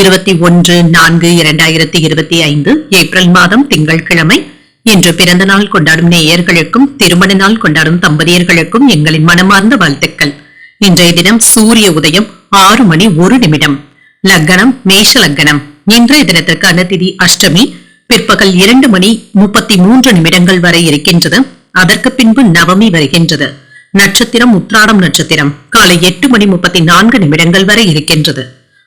இருபத்தி ஒன்று நான்கு இரண்டாயிரத்தி இருபத்தி ஐந்து ஏப்ரல் மாதம் திங்கட்கிழமை இன்று பிறந்த நாள் கொண்டாடும் நேயர்களுக்கும் திருமண நாள் கொண்டாடும் தம்பதியர்களுக்கும் எங்களின் மனமார்ந்த வாழ்த்துக்கள். இன்றைய தினம் சூரிய உதயம் ஆறு மணி ஒரு நிமிடம். லக்கணம் மேஷ லக்கணம் இன்றைய தினத்திற்கான திதி அஷ்டமி. பிற்பகல் இரண்டு மணி முப்பத்தி மூன்று நிமிடங்கள் வரை இருக்கின்றது. அதற்கு பின்பு நவமி வருகின்றது. நட்சத்திரம் உத்ராடம் நட்சத்திரம். காலை எட்டு மணி முப்பத்தி நான்கு நிமிடங்கள் வரை இருக்கின்றது.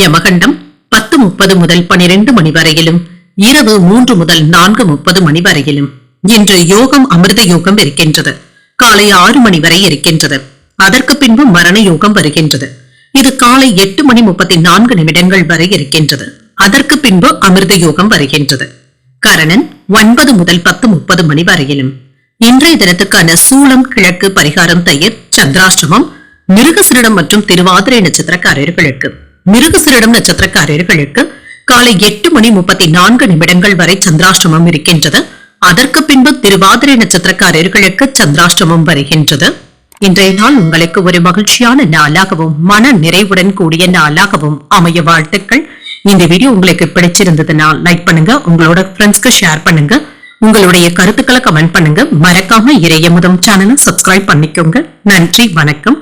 யமகண்டம் பத்து முப்பது முதல் பனிரெண்டு மணி வரையிலும் இரவு மூன்று முதல் நான்கு முப்பது மணி வரையிலும். இன்று யோகம் அமிர்த யோகம் இருக்கின்றது. காலை ஆறு மணி வரை இருக்கின்றது. அதற்கு பின்பு மரண யோகம் வருகின்றது. இது காலை எட்டு மணி முப்பத்தி நான்கு நிமிடங்கள் வரை இருக்கின்றது. அதற்கு பின்பு அமிர்த யோகம் வருகின்றது. கரணன் ஒன்பது முதல் பத்து முப்பது மணி வரையிலும். இன்றைய தினத்துக்கான சூளம் கிழக்கு பரிகாரம் தயிர் சந்திராஷ்டமம் மிருகசிரிடம் மற்றும் திருவாதிரை நட்சத்திரக்காரர்களுக்கு. மிருகசிரிடம் நட்சத்திரக்காரர்களுக்கு காலை எட்டு மணி முப்பத்தி நான்கு நிமிடங்கள் வரை சந்திராஷ்டமம் இருக்கின்றது. அதற்கு பின்பு திருவாதிரை நட்சத்திரக்காரர்களுக்கு சந்திராஷ்டமம் வருகின்றது. இன்றைய நாள் உங்களுக்கு ஒரு மகிழ்ச்சியான நாளாகவும் மன நிறைவுடன் கூடிய நாளாகவும் அமைய வாழ்த்துக்கள். இந்த வீடியோ உங்களுக்கு பிடிச்சிருந்ததுன்னா லைக் பண்ணுங்க. உங்களோட ஃப்ரெண்ட்ஸ்க்கு ஷேர் பண்ணுங்க. உங்களுடைய கருத்துக்களை கமெண்ட் பண்ணுங்க. மறக்காம இறையமுதம் சேனலை சப்ஸ்கிரைப் பண்ணிக்கோங்க. நன்றி வணக்கம்.